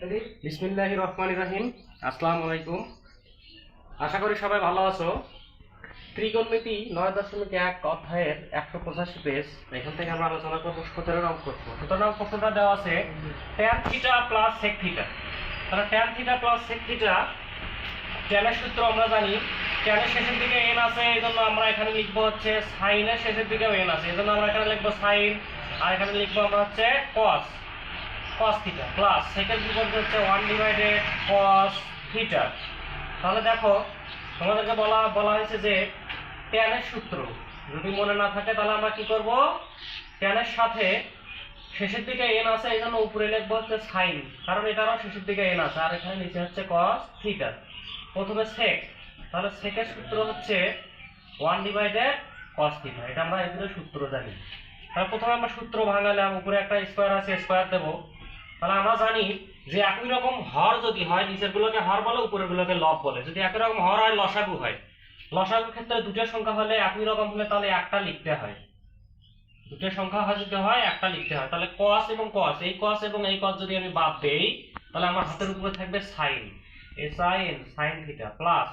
বিসমিল্লাহ রহমান রাহিম। আসসালামু আলাইকুম। আশা করি সবাই ভালো আছো। ত্রিকোণমিতি নয় দশমিক এক অধ্যায়ের একশো পঁচাশি পেজ এখান থেকে আমরা আলোচনা করব সতেরো নং প্রশ্ন সতেরো নং প্রশ্নটা দেওয়া আছে tan theta plus sec theta তাহলে tan theta plus sec theta ট্যানের সূত্র আমরা জানি ট্যানের শেষের দিকে এন আছে এই জন্য আমরা এখানে লিখব হচ্ছে সাইনের শেষের দিকেও এন আছে। এই জন্য আমরা এখানে লিখব সাইন আর এখানে লিখব আমরা হচ্ছে cos cos theta plus second বিপরীত হচ্ছে ওয়ান ডিভাইডেড cos থিটা তাহলে দেখো, তোমাদেরকে বলা বলা হয়েছে যে ট্যানের সূত্র যদি মনে না থাকে, তাহলে আমরা কি করব? ট্যানের সাথে শেষের দিকে এন আছে, এই জন্য উপরে লিখব হচ্ছে সাইন কারণ এটারও শেষের দিকে এন আছে, আর এখানে নিচে হচ্ছে cos থিটা প্রথমে সেক তাহলে সেকের সূত্র হচ্ছে ওয়ান ডিভাইডেড cos থিটা এটা আমরা এই সূত্র জানি। তাহলে প্রথমে আমরা সূত্র ভাঙালাম, উপরে একটা স্কোয়ার আছে স্কোয়ার দেবো। তাহলে আমরা জানি যে একই রকম হর যদি হয়, নিচের গুলোকে হর বলে, উপরের গুলোকে লব বলে। যদি একই রকম হর হয়, লসাগু হয়। লসাগুর ক্ষেত্রে দুটো সংখ্যা হলে একই রকম হলে তাহলে একটা লিখতে হয়। দুটো সংখ্যা হয় যদি হয়, একটা লিখতে হয়। তাহলে কস এবং কস এই কস এবং এই কস যদি আমি বাদ দেই, তাহলে আমার হাতের উপরে থাকবে sine S I N sine theta plus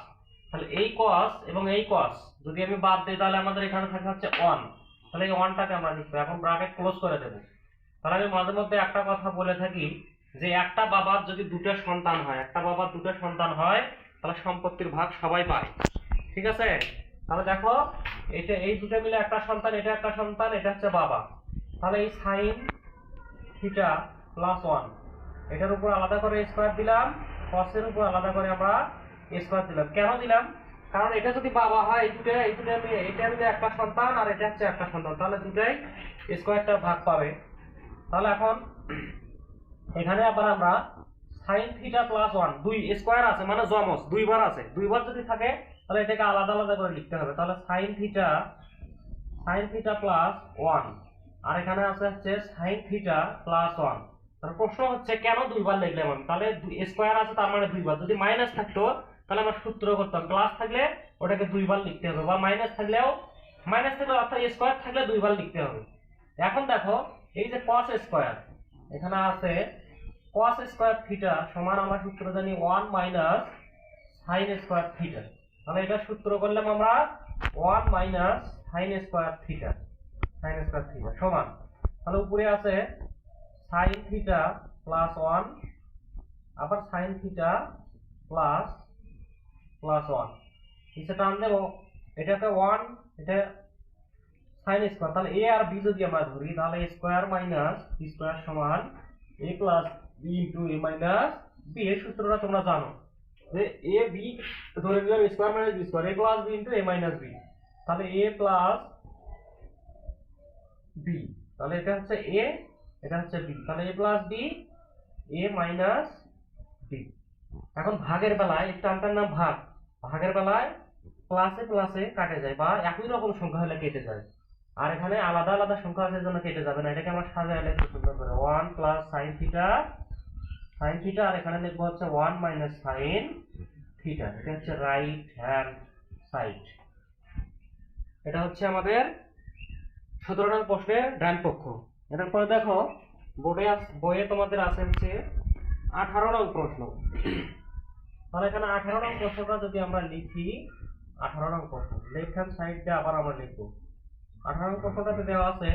তাহলে এই কস এবং এই কস যদি আমি বাদ দিই, তাহলে আমাদের এখানে থাকে হচ্ছে অন তাহলে এই ওয়ানটাকে আমরা লিখব। এখন ব্রাকেট ক্লোজ করে দেবো। তাহলে আমি মাঝে মধ্যে একটা কথা বলে থাকি যে একটা বাবার যদি দুটো সন্তান হয়, একটা বাবার দুটো সন্তান হয়, তাহলে সম্পত্তির ভাগ সবাই পায়। ঠিক আছে? তাহলে দেখো, এটা এই দুটো মিলে একটা সন্তান, এটা একটা সন্তান, এটা হচ্ছে বাবা। তাহলে এই সাইন থিটা প্লাস ওয়ান এটার উপর আলাদা করে স্কোয়ার দিলাম কসের উপর আলাদা করে আমরা স্কোয়ার দিলাম। কেন দিলাম? কারণ এটা যদি বাবা হয়, এই দুটো এই দুটো এটা মিলে একটা সন্তান আর এটা হচ্ছে একটা সন্তান। তাহলে দুটাই স্কোয়ারটা ভাগ পাবে। তাহলে এখন এখানে আবার আমরা সাইন থিটা প্লাস ওয়ান দুই স্কোয়ার আছে মানে জমস দুইবার আছে। দুইবার যদি থাকে, তাহলে এটাকে আলাদা আলাদা করে লিখতে হবে। তাহলে sine theta sine theta plus one আর এখানে আছে হচ্ছে সাইন থিটা প্লাস ওয়ান তাহলে প্রশ্ন হচ্ছে, কেন দুইবার লিখলাম আমি তাহলে স্কোয়ার আছে, তার মানে দুইবার যদি মাইনাস থাকতো, তাহলে আমরা সূত্র করতাম। প্লাস থাকলে ওটাকে দুইবার লিখতে হবে, বা মাইনাস থাকলেও মাইনাস থাকলে অর্থাৎ স্কোয়ার থাকলে দুইবার লিখতে হবে। এখন দেখো এই যে cos স্কয়ার এখানে আছে cos স্কয়ার থিটা সমান আমরা সূত্র জানি 1 মাইনাস sin স্কয়ার থিটা তাহলে এটা সূত্র করলাম আমরা 1 minus sin square theta sin square theta সমান। তাহলে উপরে আছে sin থিটা প্লাস 1 আবার sin থিটা প্লাস প্লাস 1 নিচে টান দেবো এটাকে 1 এটা সাইন স্কোয়ার তাহলে এ আর বি যদি আমরা ধরি, তাহলে স্কোয়ার মাইনাস স্কোয়ার সমান A plus B into A minus B এর সূত্রটা তোমরা জানো। যে এ বি ধরে নিলাম square minus B square A plus B into A minus B তাহলে এ প্লাস বি তাহলে এটা হচ্ছে এ এটা হচ্ছে বি তাহলে A plus B A minus B এখন ভাগের বেলায় এই টানটার নাম ভাগ। ভাগের বেলায় প্লাসে প্লাসে কাটে যায় বা একই রকম সংখ্যা হলে কেটে যায়। আর এখানে আলাদা আলাদা সংখ্যা আছে জন্য কেটে যাবে না। এটাকে আমরা সাজাইলে একটু সুন্দর করে। One plus sine theta sine theta আর এখানে লিখব হচ্ছে ওয়ান মাইনাস সাইন থিটা এটা হচ্ছে রাইট হ্যান্ড সাইড এটা হচ্ছে আমাদের সতেরো নং প্রশ্নের ডান পক্ষ। এটার পরে দেখো, বোর্ডে বইয়ে তোমাদের আছে হচ্ছে আঠারো নং প্রশ্ন। তাহলে এখানে আঠারো নং প্রশ্নটা যদি আমরা লিখি, আঠারো নং প্রশ্ন লেফট হ্যান্ড সাইডটা আবার আমরা লিখব। আঠারো নং প্রশ্নটাতে দেওয়া আছে,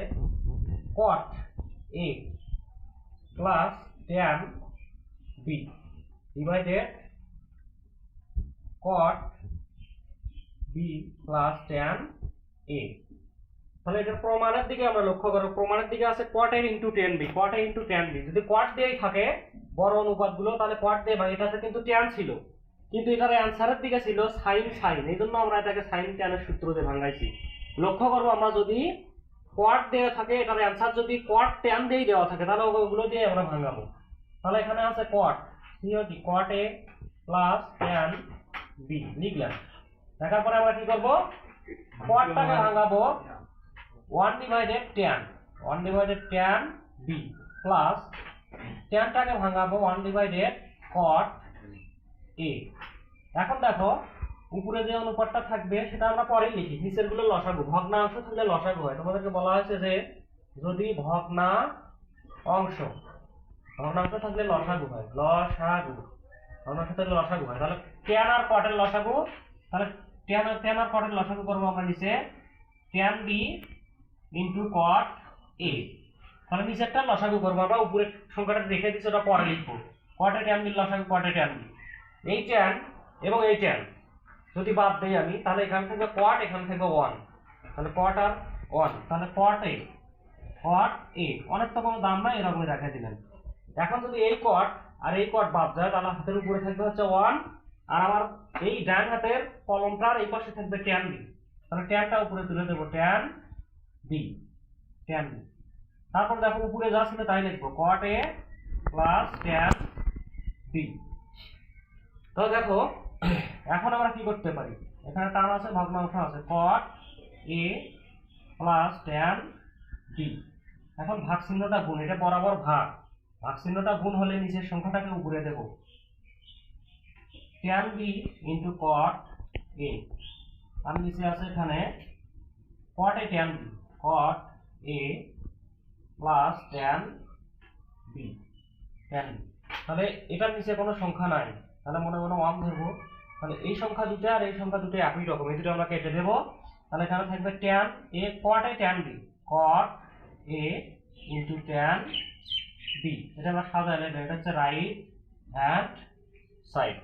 cot A plus tan B divided cot B plus tan A. তাহলে এটার প্রমাণের দিকে আমরা লক্ষ্য করো, প্রমাণের দিকে আছে cot A into tan B cot A into tan B যদি কট দিয়েই থাকে, বড় অনুপাতগুলো, তাহলে কট দিয়ে ভাগ, এটাতে কিন্তু ট্যান ছিল। কিন্তু এটার অ্যান্সারের দিকে ছিল সাইন সাইন এই জন্য আমরা এটাকে সাইন ট্যানের সূত্র দিয়ে ভাঙাইছি। লক্ষ্য করব আমরা যদি কোয়াট দেওয়া থাকে এটার অ্যান্সার যদি কোয়াট ট্যান দিয়েই দেওয়া থাকে, তাহলে ওগুলো দিয়ে আমরা ভাঙাবো তাহলে এখানে আছে cot COT cot A plus tan B লিখলাম। দেখার পরে আমরা কি করব? কোয়াটটাকে ভাঙাবো। One divided tan one divided tan B plus টেনটাকে ভাঙাবো ওয়ান ডিভাইডেড কট এ এখন দেখো উপরে যে অনুপাতটা থাকবে সেটা আমরা পরেই লিখি। নিচেরগুলো লসাগু, ভগ্নাংশ থাকলে লসাগু হয়। তোমাদেরকে বলা হয়েছে যে যদি ভগ্না অংশ ভগ্নাংশ থাকলে লসাগু হয়। লসাগু, ভগ্নাংশ থাকলে লসাগু হয়। তাহলে ট্যান আর কটের লসাগু, তাহলে ট্যান আর ট্যান আর কটের লসাগু করব আমরা নিচে। Tan B into cot A তাহলে নিচেরটা লসাগু করব আমরা উপরে সংখ্যাটা দেখে দিচ্ছি, ওটা পরে লিখব। কটে ট্যান বি লসাগু কটে ট্যান বি এই ট্যান এবং এই ট্যান যদি বাদ দেই আমি, তাহলে এখান থেকে কট এখান থেকে ওয়ান তাহলে কট আর ওয়ান তাহলে কট এ কট এ অনেক তো কোনো দাম নাই, এরকমই দেখা দিলেন। এখন যদি এই কট আর এই কট বাদ যায়, তাহলে হাতের উপরে থাকবে হচ্ছে ওয়ান আর আমার এই ডান হাতের কলমটার এই পাশে থাকবে ট্যান বি তাহলে ট্যানটা উপরে তুলে দেবো ট্যান বি ট্যান বি তারপর দেখো, উপরে যা ছিল তাই লিখব cot A plus tan B তো দেখো এখন আমরা কি করতে পারি? এখানে টান আছে ভগ্নাংশ আছে cot A plus tan B এখন ভাগ চিহ্নটা গুণ, এটা বরাবর ভাগ। ভাগ চিহ্নটা গুণ হলে নিচের সংখ্যাটাকে উপরে দেব। Tan B into cot A আর নিচে আছে এখানে cot A tan B cot A plus tan B tan B তাহলে এটার নিচে কোনো সংখ্যা নাই। তাহলে মনে মনে ওয়ান ধরবো। তাহলে এই সংখ্যা দুটো আর এই সংখ্যা দুটো একই রকম। এই দুটো আমরা কেটে দেবো। তাহলে এখানে থাকবে tan A cot tan B cot A into tan B এটা আমরা সাজালে, এটা হচ্ছে রাইট অ্যান্ড সাইড